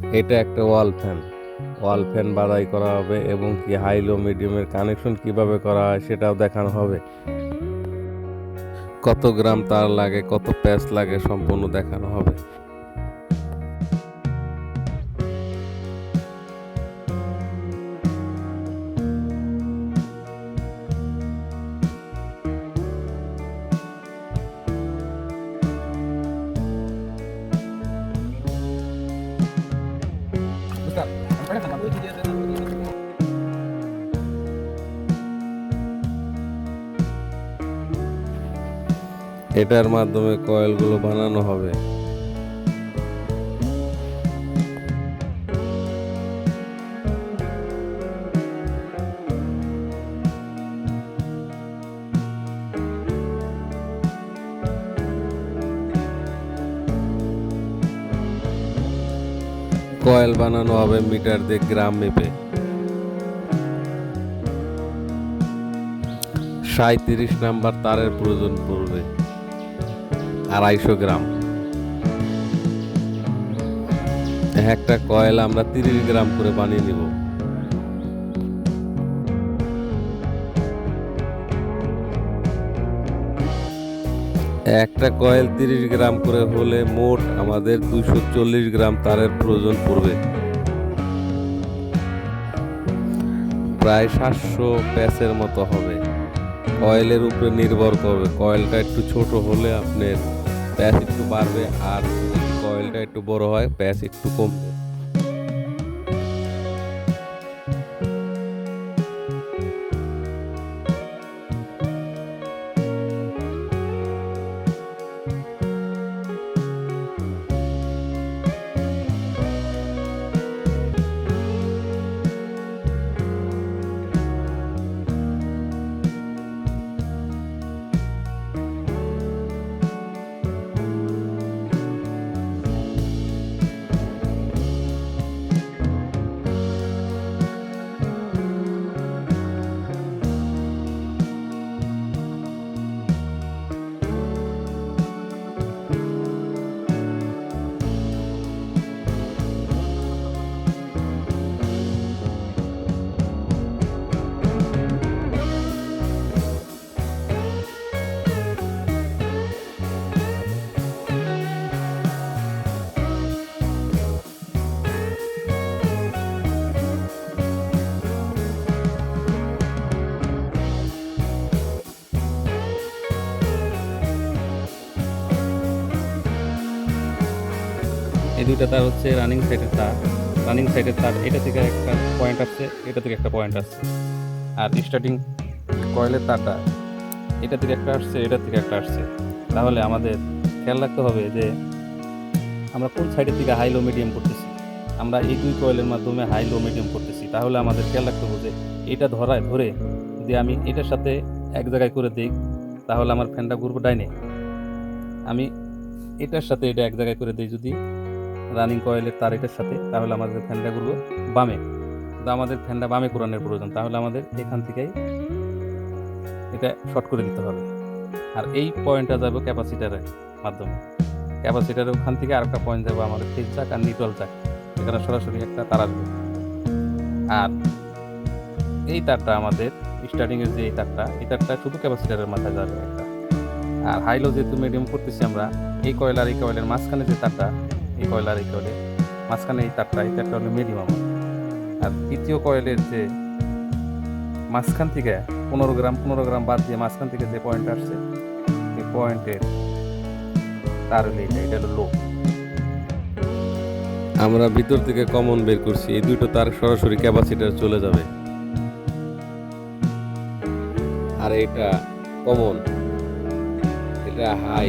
এটা একটা ওয়াল ফ্যান। ওয়াল ফ্যান বাদাই করা হবে এবং কি হাই লো মিডিয়ামের কানেকশন কীভাবে করা হয় সেটাও দেখানো হবে। কত গ্রাম তার লাগে, কত প্যাচ লাগে সম্পূর্ণ দেখানো হবে। এটার মাধ্যমে কয়েলগুলো বানানো হবে। কয়েল বানানো হবে মিটার দিয়ে গ্রাম মেপে। সাঁত্রিশ নাম্বার তারের প্রয়োজন পড়বে। আড়াইশো গ্রাম। একটা কয়েল আমরা তিরিশ গ্রাম করে বানিয়ে নিব। একটা কয়েল তিরিশ গ্রাম করে হলে মোট আমাদের দুশো চল্লিশ গ্রাম তারের প্রয়োজন পড়বে। প্রায় সাতশো প্যাচের মতো হবে। কয়েলের উপরে নির্ভর করবে। কয়েলটা একটু ছোট হলে আপনার প্যাচ একটু বাড়বে আর কয়েলটা একটু বড় হয়, প্যাচ একটু কমবে। এই দুইটা তার হচ্ছে রানিং সাইডের তার। রানিং সাইডের তার, এটা থেকে একটা পয়েন্ট আসছে, এটা থেকে একটা পয়েন্ট আসছে। আর স্টার্টিং কয়েলের তারটা, এটা থেকে একটা আসছে, এটা থেকে একটা আসছে। তাহলে আমাদের খেয়াল রাখতে হবে যে আমরা কোন সাইডের দিকে হাই লো মিডিয়াম করতেছি? আমরা এই দুই কয়েলের মাধ্যমে হাই লো মিডিয়াম করতেছি। তাহলে আমাদের খেয়াল রাখতে হবে যে এটা ধরায় ধরে যদি আমি এটার সাথে এক জায়গায় করে দিই, তাহলে আমার ফ্যানটা ঘুরবো ডাইনে। আমি এটার সাথে এটা এক জায়গায় করে দিই যদি রানিং কয়েলের তার এটার সাথে, তাহলে আমাদের ফ্যানটা ঘুরবো বামে। কিন্তু আমাদের ফ্যানটা বামে কোরআনের প্রয়োজন, তাহলে আমাদের এখান থেকেই এটা শর্ট করে দিতে হবে। আর এই পয়েন্টটা যাবে ক্যাপাসিটারের মাধ্যমে। ক্যাপাসিটারের ওখান থেকে আরেকটা পয়েন্ট যাবে আমাদের ফেজ চাক আর নিউট্রাল চাক, এখানে সরাসরি একটা তার আসবে। আর এই তারটা আমাদের স্টার্টিংয়ের যে এই তারটা এই তারটা শুধু ক্যাপাসিটারের মাথায় যাবে একটা। আর হাইলো যেহেতু মিডিয়াম করতেছি আমরা, এই কয়েল আর এই কয়েলের মাঝখানে যে তারটা এই কয়েল আর এই কয়েলের মাঝখানে এই তারটা এই তারটা হলো মিডিয়াম আর দ্বিতীয় কয়েলের যে মাঝখান থেকে পনেরো গ্রাম পনেরো গ্রাম বাদ দিয়ে মাঝখান থেকে যে পয়েন্ট আসছে, এই পয়েন্টের তার হলো এটা এটা হলো লো আমরা ভিতর থেকে কমন বের করছি, এই দুটো তার সরাসরি ক্যাপাসিটার চলে যাবে। আর এটা কমন এটা হাই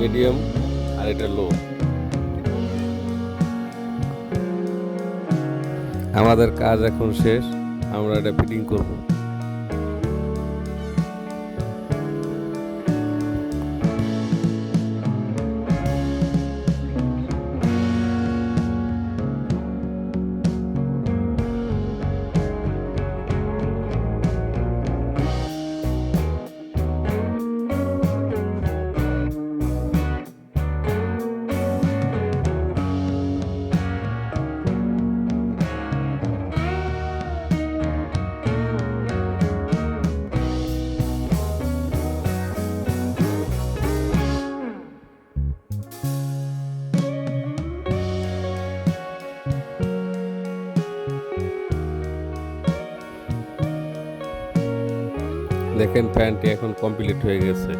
মিডিয়াম আর এটা লো আমাদের কাজ এখন শেষ আমরা এটা ফিটিং করব। দেখেন ফ্যানটি এখন কমপ্লিট হয়ে গেছে।